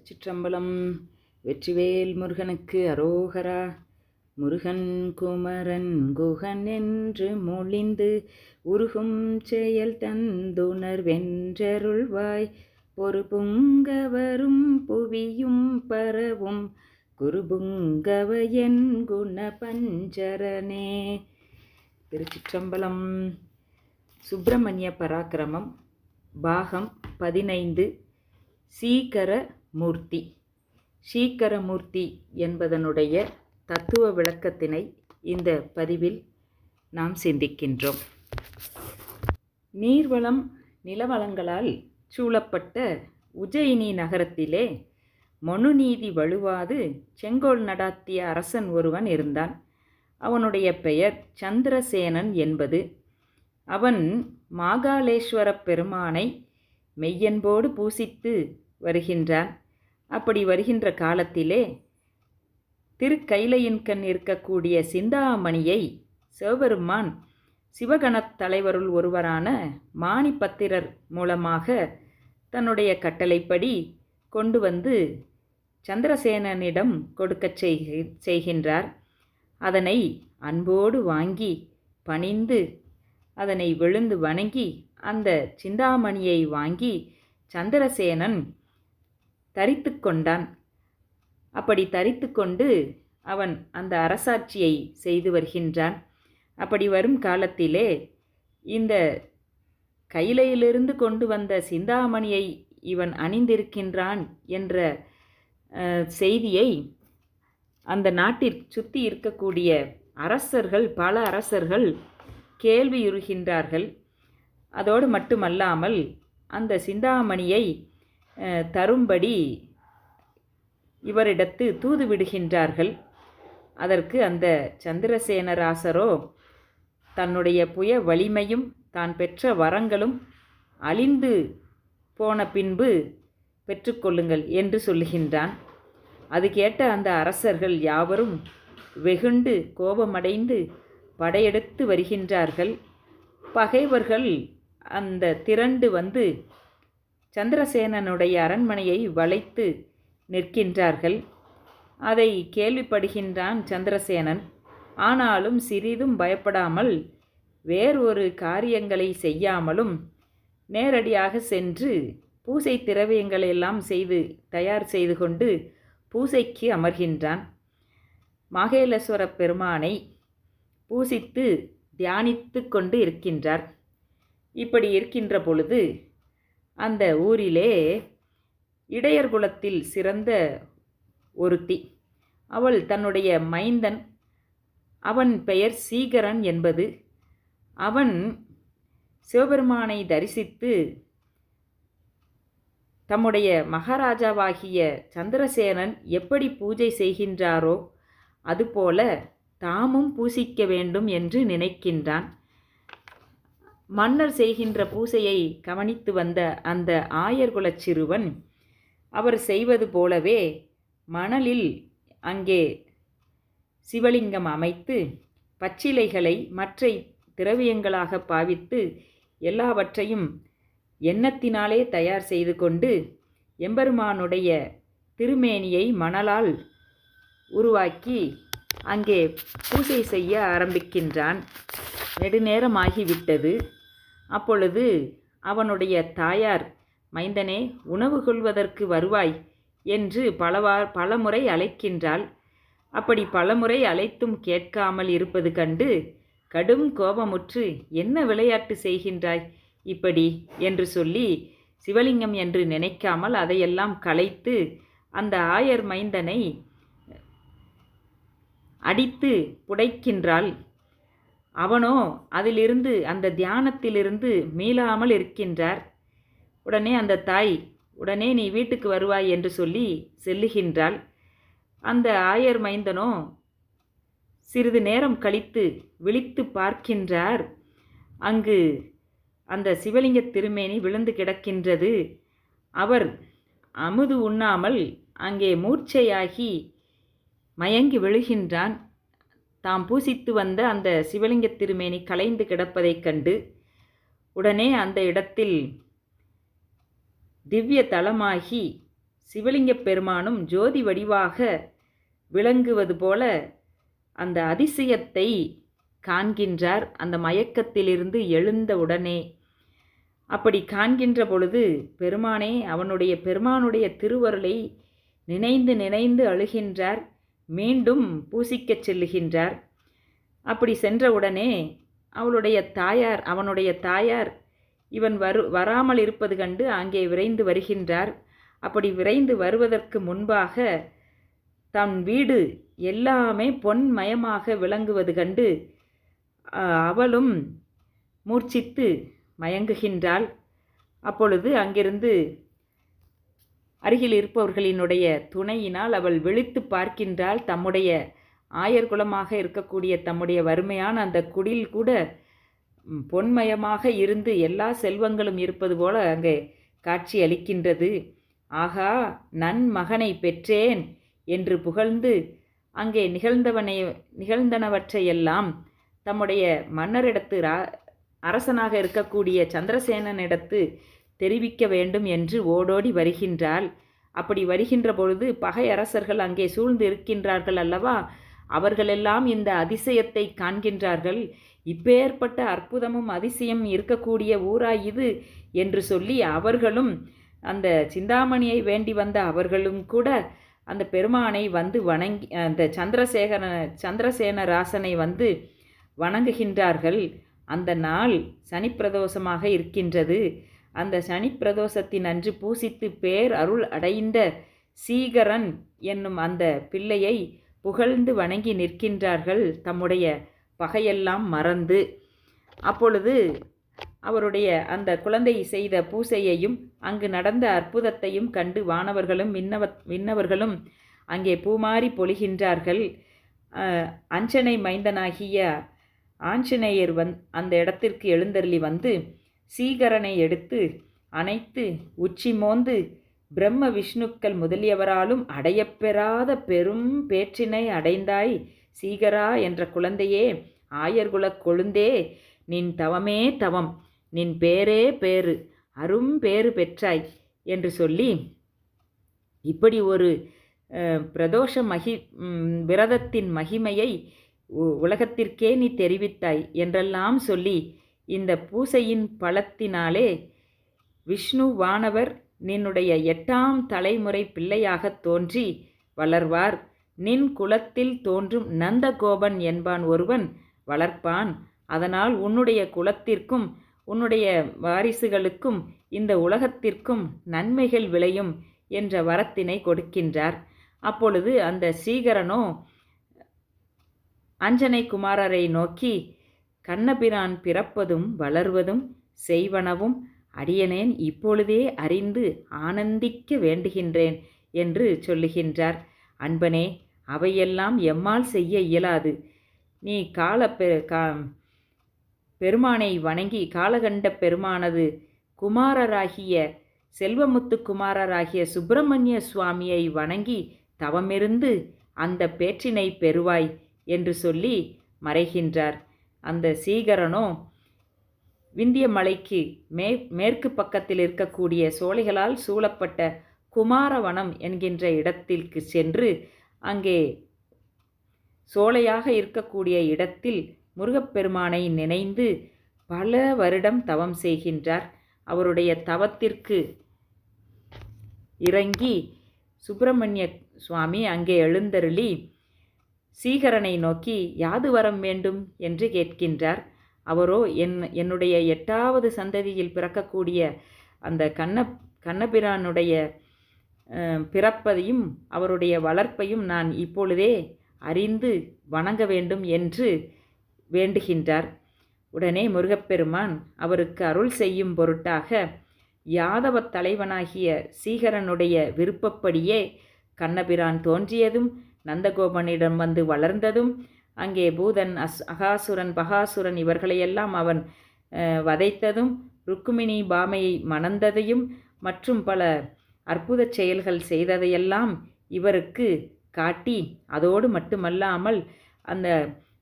திருச்சிற்றம்பலம் வெற்றிவேல் முருகனுக்கு அரோகரா. முருகன் குமரன் குகன் என்று மொழிந்து உருகும் செயல் தந்துணர் வென்றருள்வாய். பொறுபுங்கவரும் புவியும் பரவும் குருபுங்கவயன் குண பஞ்சரனே திருச்சிற்றம்பலம் சுப்பிரமணிய பராக்கிரமம் பாகம் பதினைந்து சீக்கர மூர்த்தி. சீக்கரமூர்த்தி என்பதனுடைய தத்துவ விளக்கத்தினை இந்த பதிவில் நாம் சிந்திக்கின்றோம். நீர்வளம் நிலவளங்களால் சூழப்பட்ட உஜயினி நகரத்திலே மனுநீதி வலுவாது செங்கோல் நடாத்திய அரசன் ஒருவன் இருந்தான். அவனுடைய பெயர் சந்திரசேனன் என்பது. அவன் மாகாளேஸ்வரப் பெருமானை மெய்யன்போடு பூசித்து வருகின்றான். அப்படி வருகின்ற காலத்திலே திருக்கைலையின் கண் இருக்கக்கூடிய சிந்தாமணியை சிவபெருமான் சிவகணத் தலைவருள் ஒருவரான மாணிப்பத்திரர் மூலமாக தன்னுடைய கட்டளைப்படி கொண்டு வந்து சந்திரசேனனிடம் கொடுக்கச் செய்கி செய்கின்றார். அதனை அன்போடு வாங்கி பணிந்து அதனை விழுந்து வணங்கி அந்த சிந்தாமணியை வாங்கி சந்திரசேனன் தரித்து கொண்டான். அப்படி தரித்து கொண்டு அவன் அந்த அரசாட்சியை செய்து வருகின்றான். அப்படி வரும் காலத்திலே இந்த கைலையிலிருந்து கொண்டு வந்த சிந்தாமணியை இவன் அணிந்திருக்கின்றான் என்ற செய்தியை அந்த நாட்டிற் சுற்றி இருக்கக்கூடிய அரசர்கள் பல அரசர்கள் கேள்வியுறுகின்றார்கள். அதோடு மட்டுமல்லாமல் அந்த சிந்தாமணியை தரும்படி இவரிடத்து தூது விடுகின்றார்கள். அதற்கு அந்த சந்திரசேனராசரோ தன்னுடைய புய வலிமையும் தான் பெற்ற வரங்களும் அழிந்து போன பின்பு பெற்றுக்கொள்ளுங்கள் என்று சொல்லுகின்றான். அது கேட்ட அந்த அரசர்கள் யாவரும் வெகுண்டு கோபமடைந்து படையெடுத்து வருகின்றார்கள். பகைவர்கள் அந்த திரண்டு வந்து சந்திரசேனனுடைய அரண்மனையை வளைத்து நிற்கின்றார்கள். அதை கேள்விப்படுகின்றான் சந்திரசேனன். ஆனாலும் சிறிதும் பயப்படாமல் வேறொரு காரியங்களை செய்யாமலும் நேரடியாக சென்று பூசை திரவியங்களெல்லாம் செய்து தயார் செய்து கொண்டு பூசைக்கு அமர்கின்றான். மாகேலஸ்வர பெருமானை பூசித்து தியானித்து கொண்டு இருக்கின்றார். இப்படி இருக்கின்ற பொழுது அந்த ஊரிலே இடையர் குலத்தில் சிறந்த ஒருத்தி. அவள் தன்னுடைய மைந்தன். அவன் பெயர் சீகரன் என்பது. அவன் சிவபெருமானை தரிசித்து தம்முடைய மகாராஜாவாகிய சந்திரசேனன் எப்படி பூஜை செய்கின்றாரோ அதுபோல தாமும் பூசிக்க வேண்டும் என்று நினைக்கின்றான். மன்னர் செய்கின்ற பூசையை கவனித்து வந்த அந்த ஆயர்குலச் சிறுவன் அவர் செய்வது போலவே மணலில் அங்கே சிவலிங்கம் அமைத்து பச்சிலைகளை மற்ற திரவியங்களாக பாவித்து எல்லாவற்றையும் எண்ணத்தினாலே தயார் செய்து கொண்டு எம்பெருமானுடைய திருமேனியை மணலால் உருவாக்கி அங்கே பூஜை செய்ய ஆரம்பிக்கின்றான். நெடுநேரமாகிவிட்டது. அப்பொழுது அவனுடைய தாயார் மைந்தனே உணவு கொள்வதற்கு வருவாய் என்று பலவா பலமுறை அழைக்கின்றாள். அப்படி பலமுறை அழைத்தும் கேட்காமல் இருப்பது கண்டு கடும் கோபமுற்று என்ன விளையாட்டு செய்கின்றாய் இப்படி? என்று சொல்லி சிவலிங்கம் என்று நினைக்காமல் அதையெல்லாம் கலைத்து அந்த ஆயர் மைந்தனை அடித்து புடைக்கின்றாள். அவனோ அதிலிருந்து அந்த தியானத்திலிருந்து மீளாமல் இருக்கின்றார். உடனே அந்த தாய் உடனே நீ வீட்டுக்கு வருவாய் என்று சொல்லி செல்லுகின்றாள். அந்த ஆயர் மைந்தனோ சிறிது நேரம் கழித்து விழித்து பார்க்கின்றார். அங்கு அந்த சிவலிங்க திருமேனி விழுந்து கிடக்கின்றது. அவர் அமுது உண்ணாமல் அங்கே மூர்ச்சையாகி மயங்கி விழுகின்றான். தாம் பூசித்து வந்த அந்த சிவலிங்க திருமேனி கலைந்து கிடப்பதைக் கண்டு உடனே அந்த இடத்தில் திவ்ய தலமாகி சிவலிங்கப் பெருமானும் ஜோதி வடிவாக விளங்குவது போல அந்த அதிசயத்தை காண்கின்றார். அந்த மயக்கத்திலிருந்து எழுந்த உடனே அப்படி காண்கின்ற பொழுது பெருமானே அவனுடைய பெருமானுடைய திருவருளை நினைந்து நினைந்து அழுகின்றார். மீண்டும் பூசிக்கச் செல்லுகின்றார். அப்படி சென்றவுடனே அவளுடைய தாயார் அவனுடைய தாயார் இவன் வரு வராமல் இருப்பது கண்டு அங்கே விரைந்து வருகின்றார். அப்படி விரைந்து வருவதற்கு முன்பாக தன் வீடு எல்லாமே பொன்மயமாக விளங்குவது கண்டு அவளும் மூர்ச்சித்து மயங்குகின்றாள். அப்பொழுது அங்கிருந்து அருகில் இருப்பவர்களினுடைய துணையினால் அவள் விழித்து பார்க்கின்றால் தம்முடைய ஆயர்குலமாக இருக்கக்கூடிய தம்முடைய வறுமையான அந்த குடில் கூட பொன்மயமாக இருந்து எல்லா செல்வங்களும் இருப்பது போல அங்கே காட்சி அளிக்கின்றது. ஆகா நன் மகனை பெற்றேன் என்று புகழ்ந்து அங்கே நிகழ்ந்தவனை நிகழ்ந்தனவற்றையெல்லாம் தம்முடைய மன்னரிடத்து ரா அரசனாக இருக்கக்கூடிய சந்திரசேனனிடத்து தெரிவிக்க வேண்டும் என்று ஓடோடி வருகின்றாள். அப்படி வருகின்ற பொழுது பகை அரசர்கள் அங்கே சூழ்ந்து இருக்கின்றார்கள் அல்லவா? அவர்களெல்லாம் இந்த அதிசயத்தை காண்கின்றார்கள். இப்பேற்பட்ட அற்புதமும் அதிசயம் இருக்கக்கூடிய ஊரா இது என்று சொல்லி அவர்களும் அந்த சிந்தாமணியை வேண்டி வந்த அவர்களும் கூட அந்த பெருமானை வந்து வணங்கி அந்த சந்திரசேகர சந்திரசேன ராசனை வந்து வணங்குகின்றார்கள். அந்த நாள் சனிப்பிரதோஷமாக இருக்கின்றது. அந்த சனிப்பிரதோஷத்தின் அன்று பூசித்து பேர் அருள் அடைந்த சீகரன் என்னும் அந்த பிள்ளையை புகழ்ந்து வணங்கி நிற்கின்றார்கள் தம்முடைய பகையெல்லாம் மறந்து. அப்பொழுது அவருடைய அந்த குழந்தை செய்த பூசையையும் அங்கு நடந்த அற்புதத்தையும் கண்டு வானவர்களும் விண்ணவ விண்ணவர்களும் அங்கே பூமாறி பொழிகின்றார்கள். அஞ்சனை மைந்தனாகிய ஆஞ்சநேயர் வந் அந்த இடத்திற்கு எழுந்தருளி வந்து சீகரனை எடுத்து அனைத்து உச்சி மோந்து பிரம்ம விஷ்ணுக்கள் முதலியவராலும் அடையப்பெறாத பெரும் பேற்றினை அடைந்தாய் சீகரா என்ற குழந்தையே ஆயர்குலக் கொழுந்தே நின் தவமே தவம் நின் பேரே பேரு அரும் பேறு பெற்றாய் என்று சொல்லி இப்படி ஒரு பிரதோஷ மகி விரதத்தின் மகிமையை உலகத்திற்கே நீ தெரிவித்தாய் என்றெல்லாம் சொல்லி இந்த பூசையின் பலத்தினாலே விஷ்ணு வானவர் நின்னுடைய எட்டாம் தலைமுறை பிள்ளையாகத் தோன்றி வளர்வார். நின் குலத்தில் தோன்றும் நந்தகோபன் என்பான் ஒருவன் வளர்ப்பான். அதனால் உன்னுடைய குலத்திற்கும் உன்னுடைய வாரிசுகளுக்கும் இந்த உலகத்திற்கும் நன்மைகள் விளையும் என்ற வரத்தினை கொடுக்கின்றார். அப்பொழுது அந்த சீகரனோ அஞ்சனை குமாரரை நோக்கி கண்ணபிரான் பிறப்பதும் வளர்வதும் செய்வனவும் அடியனேன் இப்பொழுதே அறிந்து ஆனந்திக்க வேண்டுகின்றேன் என்று சொல்லுகின்றார். அன்பனே அவையெல்லாம் எம்மால் செய்ய இயலாது. நீ கால பெ கா பெருமானை வணங்கி காலகண்ட பெருமானது குமாரராகிய செல்வமுத்து குமாரராகிய சுப்பிரமணிய சுவாமியை வணங்கி தவமிருந்து அந்த பேற்றினை பெறுவாய் என்று சொல்லி மறைகின்றார். அந்த சீகரனோ விந்திய மலைக்கு மே மேற்கு பக்கத்தில் இருக்கக்கூடிய சோலைகளால் சூழப்பட்ட குமாரவனம் என்கின்ற இடத்திற்கு சென்று அங்கே சோலையாக இருக்கக்கூடிய இடத்தில் முருகப்பெருமானை நினைந்து பல வருடம் தவம் செய்கின்றார். அவருடைய தவத்திற்கு இறங்கி சுப்பிரமணிய சுவாமி அங்கே எழுந்தருளி சீகரனை நோக்கி யாது வரம் வேண்டும்? என்று கேட்கின்றார். அவரோ என் என்னுடைய எட்டாவது சந்ததியில் பிறக்கக்கூடிய அந்த கண்ண கண்ணபிரானுடைய பிறப்பதையும் அவருடைய வளர்ப்பையும் நான் இப்பொழுதே அறிந்து வணங்க வேண்டும் என்று வேண்டுகின்றார். உடனே முருகப்பெருமான் அவருக்கு அருள் செய்யும் பொருட்டாக யாதவ தலைவனாகிய சீகரனுடைய விருப்பப்படியே கண்ணபிரான் தோன்றியதும் நந்தகோபனிடம் வந்து வளர்ந்ததும் அங்கே பூதன் அஸ் அகாசுரன் பகாசுரன் இவர்களையெல்லாம் அவன் வதைத்ததும் ருக்குமிணி பாமையை மணந்ததையும் மற்றும் பல அற்புத செயல்கள் செய்ததையெல்லாம் இவருக்கு காட்டி அதோடு மட்டுமல்லாமல் அந்த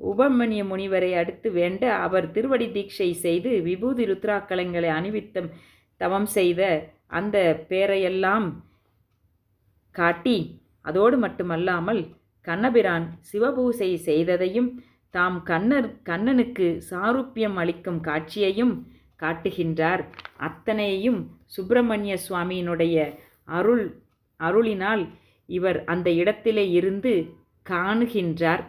உபமணிய முனிவரை அடுத்து வேண்ட அவர் திருவடி தீட்சை செய்து விபூதி ருத்ராக்கலங்களை அணிவித்தம் தவம் செய்த அந்த பேரையெல்லாம் காட்டி அதோடு மட்டுமல்லாமல் கண்ணபிரான் சிவபூசை செய்ததையும் தாம் கண்ணர் கண்ணனுக்கு சாருப்பியம் அளிக்கும் காட்சியையும் காட்டுகின்றார். அத்தனையும் சுப்பிரமணிய சுவாமியினுடைய அருள் அருளினால் இவர் அந்த இடத்திலே இருந்து காணுகின்றார்.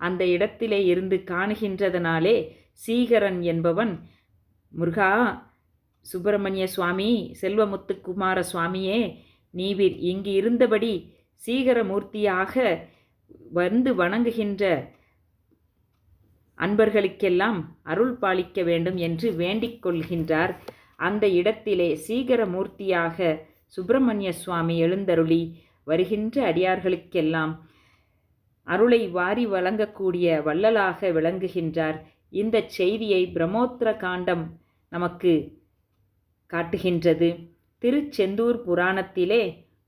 அந்த இடத்திலே இருந்து காணுகின்றதனாலே சீகரன் என்பவன் முருகா சுப்பிரமணிய சுவாமி செல்வமுத்துக்குமார சுவாமியே நீவிர் இங்கு இருந்தபடி சீகரமூர்த்தியாக வந்து வணங்குகின்ற அன்பர்களுக்கெல்லாம் அருள் பாலிக்க வேண்டும் என்று வேண்டிக் கொள்கின்றார். அந்த இடத்திலே சீகரமூர்த்தியாக சுப்பிரமணிய சுவாமி எழுந்தருளி வருகின்ற அடியார்களுக்கெல்லாம் அருளை வாரி வழங்கக்கூடிய வள்ளலாக விளங்குகின்றார். இந்த செய்தியை பிரம்மோத்திர காண்டம் நமக்கு காட்டுகின்றது. திருச்செந்தூர் புராணத்திலே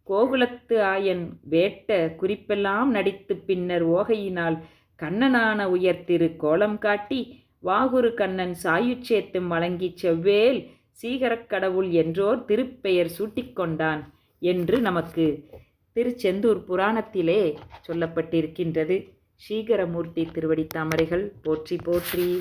கோகுலத்து ஆயன் வேட்ட குறிப்பெல்லாம் நடித்து பின்னர் ஓகையினால் கண்ணனான உயர் திரு கோலம் காட்டி வாகுரு கண்ணன் சாயுச்சேத்தும் வழங்கிச் செவ்வேல் சீகரக் கடவுள் என்றோர் திருப்பெயர் சூட்டிக்கொண்டான் என்று நமக்கு திருச்செந்தூர் புராணத்திலே சொல்லப்பட்டிருக்கின்றது. ஸ்ரீகரமூர்த்தி திருவடி தாமரைகள் போற்றி போற்றி.